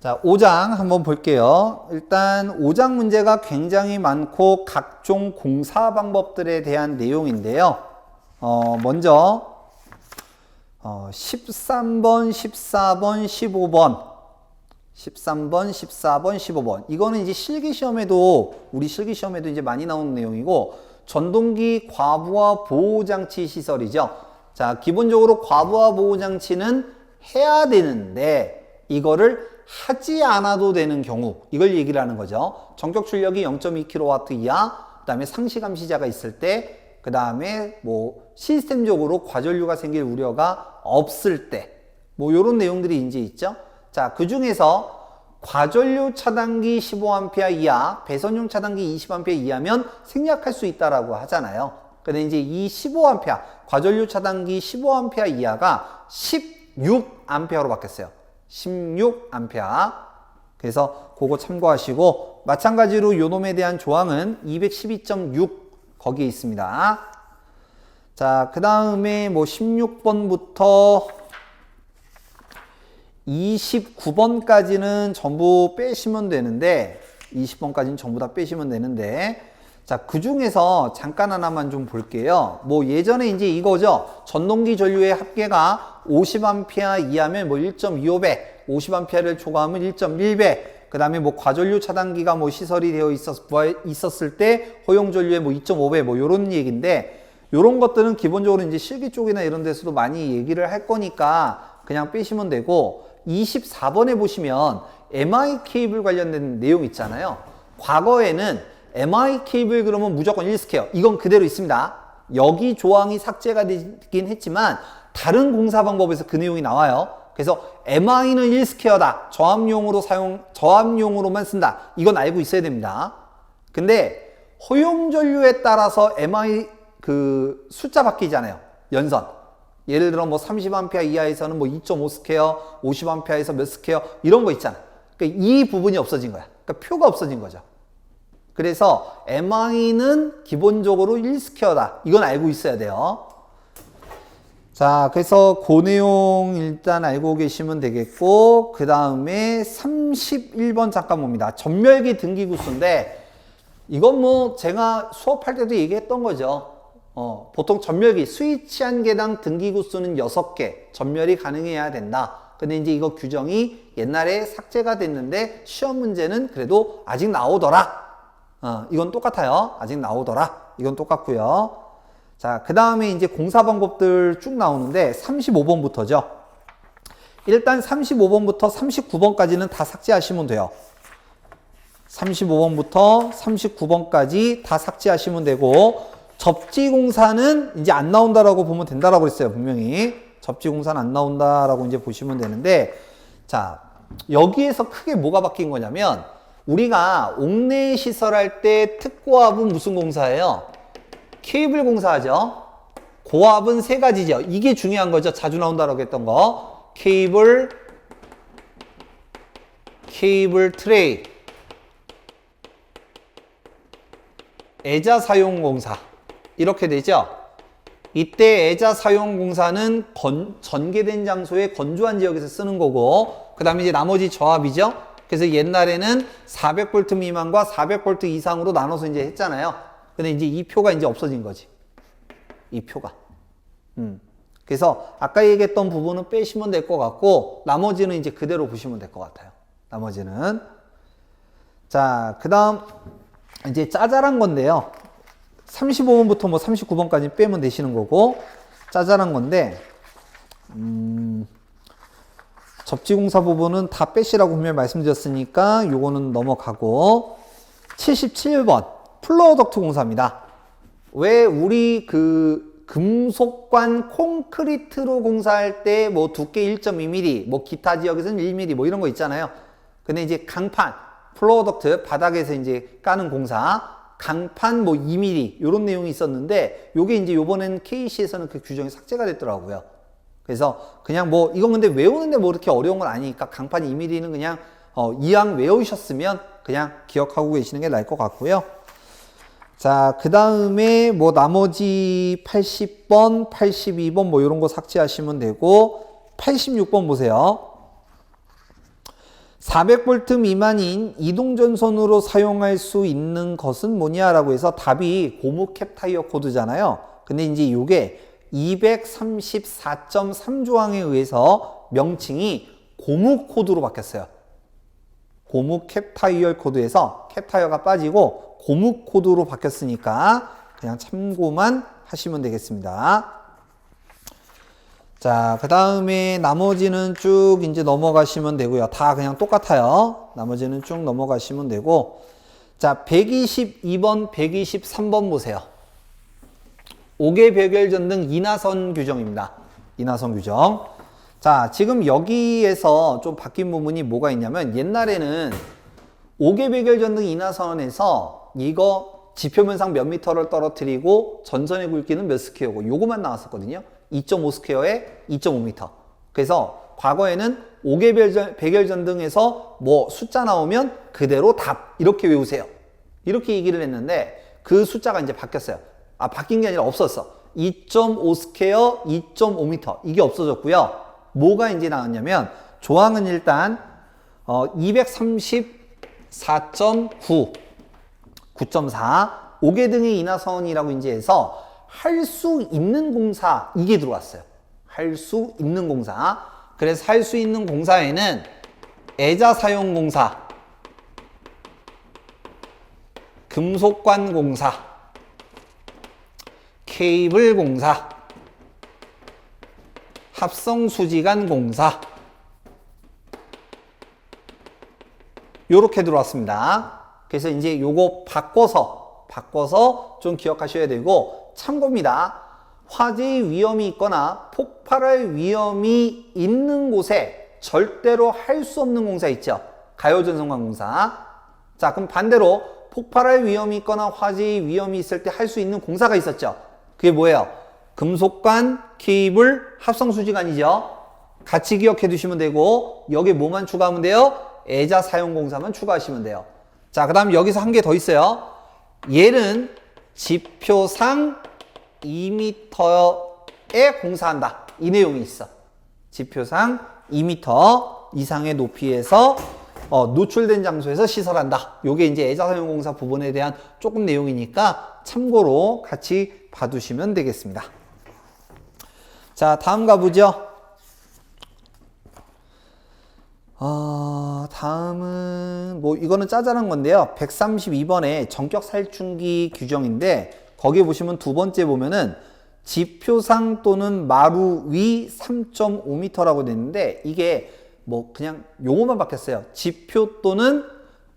자, 5장 한번 볼게요. 일단 5장 문제가 굉장히 많고 각종 공사 방법들에 대한 내용인데요. 어, 먼저 어, 13번, 14번, 15번 13번, 14번, 15번. 이거는 이제 실기 시험에도 우리 실기 시험에도 이제 많이 나오는 내용이고 전동기 과부하 보호 장치 시설이죠. 자, 기본적으로 과부하 보호 장치는 해야 되는데 이거를 하지 않아도 되는 경우 이걸 얘기를 하는 거죠. 전격 출력이 0.2kW 이하, 그다음에 상시 감시자가 있을 때, 그다음에 뭐 시스템적으로 과전류가 생길 우려가 없을 때, 뭐 이런 내용들이 이제 있죠. 자, 그 중에서 과전류 차단기 15A 이하, 배선용 차단기 20A 이하면 생략할 수 있다라고 하잖아요. 근데 이제 이 15A, 과전류 차단기 15A 이하가 16A로 바뀌었어요. 16A. 그래서 그거 참고하시고 마찬가지로 요놈에 대한 조항은 212.6 거기에 있습니다. 자, 그 다음에 뭐 16번부터 29번까지는 전부 빼시면 되는데 20번까지는 전부 다 빼시면 되는데 자, 그 중에서 잠깐 하나만 좀 볼게요. 뭐 예전에 이제 이거죠. 전동기 전류의 합계가 50A 이하면 뭐 1.25배, 50A를 초과하면 1.1배, 그 다음에 뭐 과전류 차단기가 뭐 시설이 되어 있었, 있었을 때 허용 전류의 뭐 2.5배 뭐 요런 얘기인데 요런 것들은 기본적으로 이제 실기 쪽이나 이런 데서도 많이 얘기를 할 거니까 그냥 빼시면 되고 24번에 보시면 MI 케이블 관련된 내용 있잖아요. 과거에는 MI 케이블 그러면 무조건 1스퀘어. 이건 그대로 있습니다. 여기 조항이 삭제가 되긴 했지만 다른 공사 방법에서 그 내용이 나와요. 그래서 MI는 1스퀘어다. 저압용으로 사용, 저압용으로만 쓴다. 이건 알고 있어야 됩니다. 근데 허용 전류에 따라서 MI 그 숫자 바뀌잖아요. 연선. 예를 들어 뭐 30A 이하에서는 뭐 2.5 스퀘어, 50A에서 몇 스퀘어 이런 거 있잖아. 그러니까 이 부분이 없어진 거야. 그러니까 표가 없어진 거죠. 그래서 MI는 기본적으로 1스퀘어다. 이건 알고 있어야 돼요. 자, 그래서 그 내용 일단 알고 계시면 되겠고, 그 다음에 31번 잠깐 봅니다. 전멸기 등기 구수인데, 이건 뭐 제가 수업할 때도 얘기했던 거죠. 어, 보통 전멸기, 스위치 한 개당 등기 구수는 6개, 전멸이 가능해야 된다. 근데 이제 이거 규정이 옛날에 삭제가 됐는데, 시험 문제는 그래도 아직 나오더라. 어, 이건 똑같아요. 아직 나오더라. 이건 똑같고요. 자, 그 다음에 이제 공사 방법들 쭉 나오는데 35번부터죠. 일단 35번부터 39번까지는 다 삭제하시면 돼요. 35번부터 39번까지 다 삭제하시면 되고 접지 공사는 이제 안 나온다라고 보면 된다라고 했어요. 분명히 접지 공사는 안 나온다라고 이제 보시면 되는데 자 여기에서 크게 뭐가 바뀐 거냐면 우리가 옥내 시설할 때 특고압은 무슨 공사예요? 케이블 공사하죠. 고압은 세 가지죠. 이게 중요한 거죠. 자주 나온다라고 했던 거. 케이블, 케이블 트레이, 애자 사용 공사. 이렇게 되죠. 이때 애자 사용 공사는 건, 전개된 장소의 건조한 지역에서 쓰는 거고, 그 다음에 이제 나머지 저압이죠. 그래서 옛날에는 400V 미만과 400V 이상으로 나눠서 이제 했잖아요. 근데 이제 이 표가 이제 없어진 거지. 이 표가. 음. 그래서 아까 얘기했던 부분은 빼시면 될 것 같고, 나머지는 이제 그대로 보시면 될 것 같아요. 나머지는. 자, 그 다음, 이제 짜잘한 건데요. 35번부터 뭐 39번까지 빼면 되시는 거고, 짜잘한 건데, 음, 접지공사 부분은 다 빼시라고 분명히 말씀드렸으니까 요거는 넘어가고 77번 플로어 덕트 공사입니다. 왜 우리 그 금속관 콘크리트로 공사할 때 뭐 두께 1.2mm, 뭐 기타 지역에서는 1mm 뭐 이런 거 있잖아요. 근데 이제 강판, 플로어 덕트 바닥에서 이제 까는 공사, 강판 뭐 2mm 이런 내용이 있었는데 요게 이제 요번엔 KC에서는 그 규정이 삭제가 됐더라고요. 그래서 그냥 뭐 이건 근데 외우는데 뭐 이렇게 어려운 건 아니니까 강판 2mm는 그냥 어, 이왕 외우셨으면 그냥 기억하고 계시는 게 나을 것 같고요. 자, 그 다음에 뭐 나머지 80번, 82번 뭐 이런 거 삭제하시면 되고 86번 보세요. 400V 미만인 이동전선으로 사용할 수 있는 것은 뭐냐라고 해서 답이 고무 캡 타이어 코드잖아요. 근데 이제 이게 234.3조항에 의해서 명칭이 고무 코드로 바뀌었어요. 고무 캡 타이어 코드에서 캡 타이어가 빠지고 고무 코드로 바뀌었으니까 그냥 참고만 하시면 되겠습니다. 자, 그 다음에 나머지는 쭉 이제 넘어가시면 되고요. 다 그냥 똑같아요. 나머지는 쭉 넘어가시면 되고. 자, 122번, 123번 보세요. 5개 벽열 전등 인하선 규정입니다. 인하선 규정. 자, 지금 여기에서 좀 바뀐 부분이 뭐가 있냐면 옛날에는 5개 벽열 전등 인하선에서 이거 지표면상 몇 미터를 떨어뜨리고 전선의 굵기는 몇 스퀘어고 요거만 나왔었거든요. 2.5 스퀘어에 2.5m. 그래서 과거에는 5개 벽열, 백열 전등에서 뭐 숫자 나오면 그대로 답 이렇게 외우세요. 이렇게 얘기를 했는데 그 숫자가 이제 바뀌었어요. 아 바뀐 게 아니라 없었어. 2.5 스퀘어 2.5m 이게 없어졌고요. 뭐가 이제 나왔냐면 조항은 일단 어, 234.9 9.4 5개 등의 인하선이라고 이제 해서 할 수 있는 공사 이게 들어왔어요. 할 수 있는 공사. 그래서 할 수 있는 공사에는 애자 사용 공사, 금속관 공사, 케이블 공사, 합성 수지관 공사 요렇게 들어왔습니다. 그래서 이제 요거 바꿔서 바꿔서 좀 기억하셔야 되고 참고입니다. 화재의 위험이 있거나 폭발할 위험이 있는 곳에 절대로 할 수 없는 공사 있죠. 가요전선관 공사. 자, 그럼 반대로 폭발할 위험이 있거나 화재의 위험이 있을 때 할 수 있는 공사가 있었죠. 그게 뭐예요? 금속관, 케이블, 합성수지관이죠. 같이 기억해 두시면 되고 여기 뭐만 추가하면 돼요? 애자 사용 공사만 추가하시면 돼요. 자, 그 다음 여기서 한 개 더 있어요. 얘는 지표상 2m에 공사한다. 이 내용이 있어. 지표상 2m 이상의 높이에서 어, 노출된 장소에서 시설한다. 요게 이제 애자 사용 공사 부분에 대한 조금 내용이니까 참고로 같이 봐두시면 되겠습니다. 자, 다음 가보죠. 어, 다음은 뭐 이거는 짜잘한 건데요. 132번에 전격 살충기 규정인데 거기 보시면 두 번째 보면은 지표상 또는 마루 위 3.5m라고 됐는데 이게 뭐 그냥 용어만 바뀌었어요. 지표 또는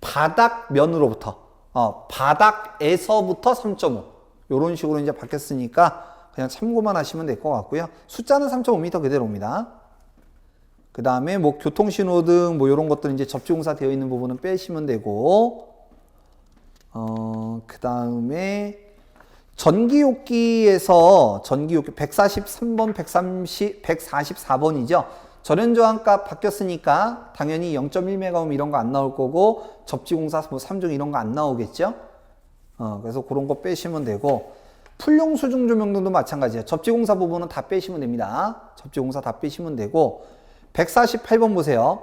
바닥 면으로부터 어, 바닥에서부터 3.5 이런 식으로 이제 바뀌었으니까 그냥 참고만 하시면 될 것 같고요. 숫자는 3.5m 그대로입니다. 그 다음에 뭐 교통신호 등 뭐 이런 것들 이제 접지공사 되어 있는 부분은 빼시면 되고, 어, 그 다음에 전기요기에서 전기요기 143번, 130, 144번이죠. 전연저항값 바뀌었으니까 당연히 0.1메가옴 이런 거 안 나올 거고 접지공사 뭐 3종 이런 거 안 나오겠죠. 어, 그래서 그런 거 빼시면 되고 풀용 수중 조명등도 마찬가지예요. 접지공사 부분은 다 빼시면 됩니다. 접지공사 다 빼시면 되고 148번 보세요.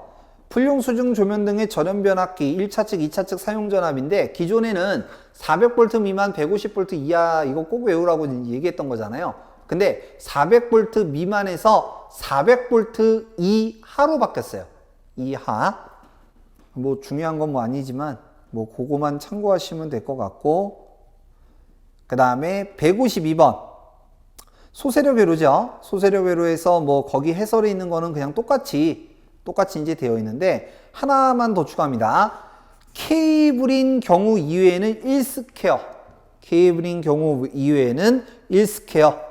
풀용 수중 조명 등의 전원 변압기 1차 측, 2차 측 사용 전압인데 기존에는 400V 미만, 150V 이하 이거 꼭 외우라고 얘기했던 거잖아요. 근데 400V 미만에서 400V 이하로 바뀌었어요. 이하. 뭐 중요한 건 뭐 아니지만 뭐 그거만 참고하시면 될 것 같고 그 다음에 152번 소세력 회로죠. 소세력 회로에서 뭐 거기 해설에 있는 거는 그냥 똑같이 똑같이 이제 되어 있는데 하나만 더 추가합니다. 케이블인 경우 이외에는 1스퀘어. 케이블인 경우 이외에는 1스퀘어.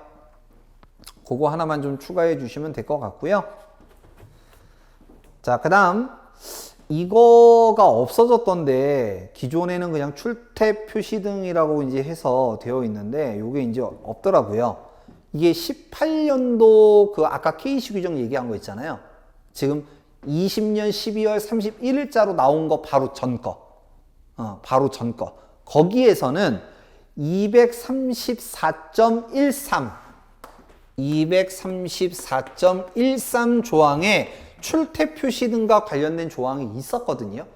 그거 하나만 좀 추가해 주시면 될 것 같고요. 자, 그 다음 이거가 없어졌던데 기존에는 그냥 출퇴 표시등이라고 이제 해서 되어 있는데 이게 이제 없더라고요. 이게 18년도 그 아까 KC 규정 얘기한 거 있잖아요. 지금 20년 12월 31일자로 나온 거 바로 전 거. 어, 바로 전 거. 거기에서는 234.13 234.13 조항에 출퇴 표시 등과 관련된 조항이 있었거든요.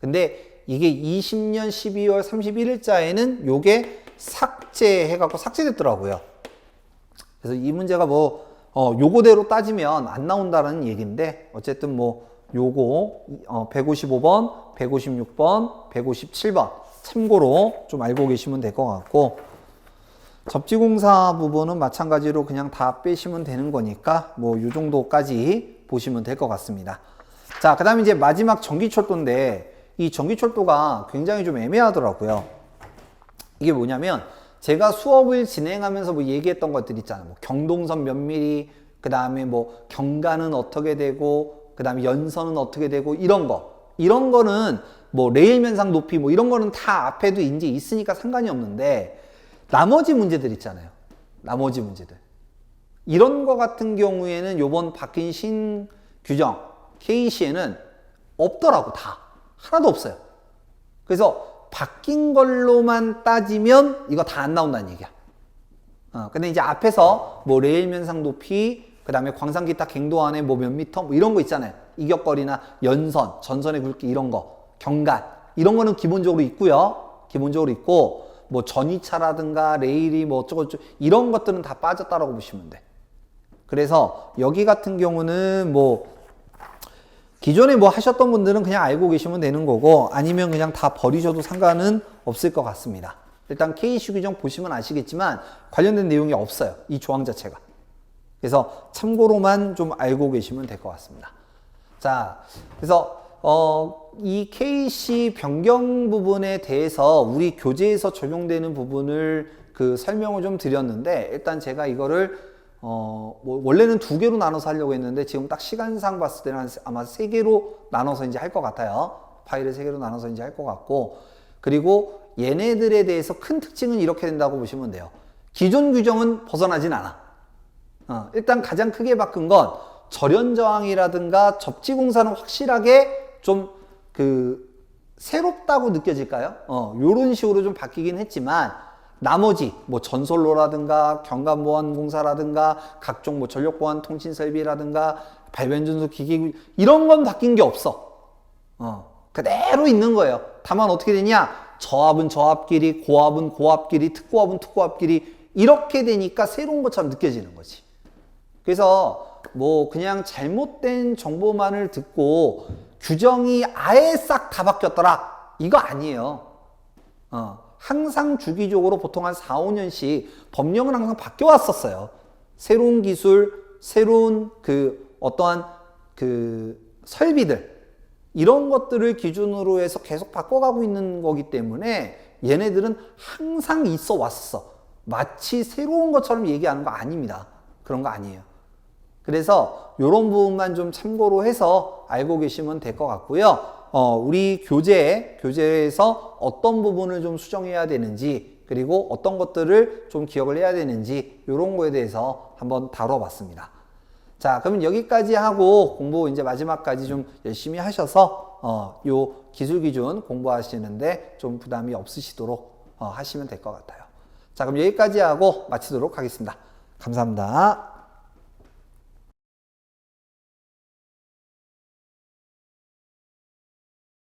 근데 이게 20년 12월 31일자에는 요게 삭제해갖고 삭제됐더라고요. 그래서 이 문제가 뭐, 어, 요거대로 따지면 안 나온다는 얘기인데, 어쨌든 뭐, 요거, 어, 155번, 156번, 157번, 참고로 좀 알고 계시면 될 것 같고, 접지공사 부분은 마찬가지로 그냥 다 빼시면 되는 거니까, 뭐, 요 정도까지 보시면 될 것 같습니다. 자, 그 다음에 이제 마지막 전기철도인데, 이 전기철도가 굉장히 좀 애매하더라고요. 이게 뭐냐면 제가 수업을 진행하면서 뭐 얘기했던 것들 있잖아요. 뭐 경동선 몇 미리, 그 다음에 뭐 경관은 어떻게 되고, 그 다음에 연선은 어떻게 되고 이런 거. 이런 거는 뭐 레일 면상 높이 뭐 이런 거는 다 앞에도 이제 있으니까 상관이 없는데 나머지 문제들 있잖아요. 나머지 문제들. 이런 거 같은 경우에는 요번 바뀐 신 규정 KC에는 없더라고 다. 하나도 없어요. 그래서 바뀐 걸로만 따지면 이거 다 안 나온다는 얘기야. 어, 근데 이제 앞에서 뭐 레일 면상 높이, 그 다음에 광산 기타 갱도 안에 뭐 몇 미터, 뭐 이런 거 있잖아요. 이격거리나 연선, 전선의 굵기 이런 거, 경간. 이런 거는 기본적으로 있고요. 기본적으로 있고, 뭐 전이차라든가 레일이 뭐 어쩌고저쩌고 이런 것들은 다 빠졌다라고 보시면 돼. 그래서 여기 같은 경우는 뭐 기존에 뭐 하셨던 분들은 그냥 알고 계시면 되는 거고 아니면 그냥 다 버리셔도 상관은 없을 것 같습니다. 일단 KC 규정 보시면 아시겠지만 관련된 내용이 없어요. 이 조항 자체가. 그래서 참고로만 좀 알고 계시면 될 것 같습니다. 자, 그래서 어, 이 KC 변경 부분에 대해서 우리 교재에서 적용되는 부분을 그 설명을 좀 드렸는데 일단 제가 이거를 어, 뭐 원래는 두 개로 나눠서 하려고 했는데 지금 딱 시간상 봤을 때는 아마 세 개로 나눠서 이제 할 것 같아요. 파일을 세 개로 나눠서 이제 할 것 같고 그리고 얘네들에 대해서 큰 특징은 이렇게 된다고 보시면 돼요. 기존 규정은 벗어나진 않아. 어, 일단 가장 크게 바꾼 건 절연 저항이라든가 접지 공사는 확실하게 좀 그 새롭다고 느껴질까요? 어, 요런 식으로 좀 바뀌긴 했지만 나머지 뭐 전솔로라든가 경관 보안 공사라든가 각종 뭐 전력 보안 통신 설비라든가 발변 전소 기기 이런 건 바뀐 게 없어. 어, 그대로 있는 거예요. 다만 어떻게 되냐? 저압은 저압끼리, 고압은 고압끼리, 특고압은 특고압끼리 이렇게 되니까 새로운 것처럼 느껴지는 거지. 그래서 뭐 그냥 잘못된 정보만을 듣고 규정이 아예 싹 다 바뀌었더라. 이거 아니에요. 어, 항상 주기적으로 보통 한 4, 5년씩 법령은 항상 바뀌어 왔었어요. 새로운 기술, 새로운 그 어떠한 그 설비들 이런 것들을 기준으로 해서 계속 바꿔가고 있는 거기 때문에 얘네들은 항상 있어 왔어. 마치 새로운 것처럼 얘기하는 거 아닙니다. 그런 거 아니에요. 그래서 이런 부분만 좀 참고로 해서 알고 계시면 될 것 같고요. 어, 우리 교재, 교재에서 어떤 부분을 좀 수정해야 되는지, 그리고 어떤 것들을 좀 기억을 해야 되는지, 이런 거에 대해서 한번 다뤄봤습니다. 자, 그러면 여기까지 하고 공부 이제 마지막까지 좀 열심히 하셔서, 어, 요 기술 기준 공부하시는데 좀 부담이 없으시도록 어, 하시면 될 것 같아요. 자, 그럼 여기까지 하고 마치도록 하겠습니다. 감사합니다.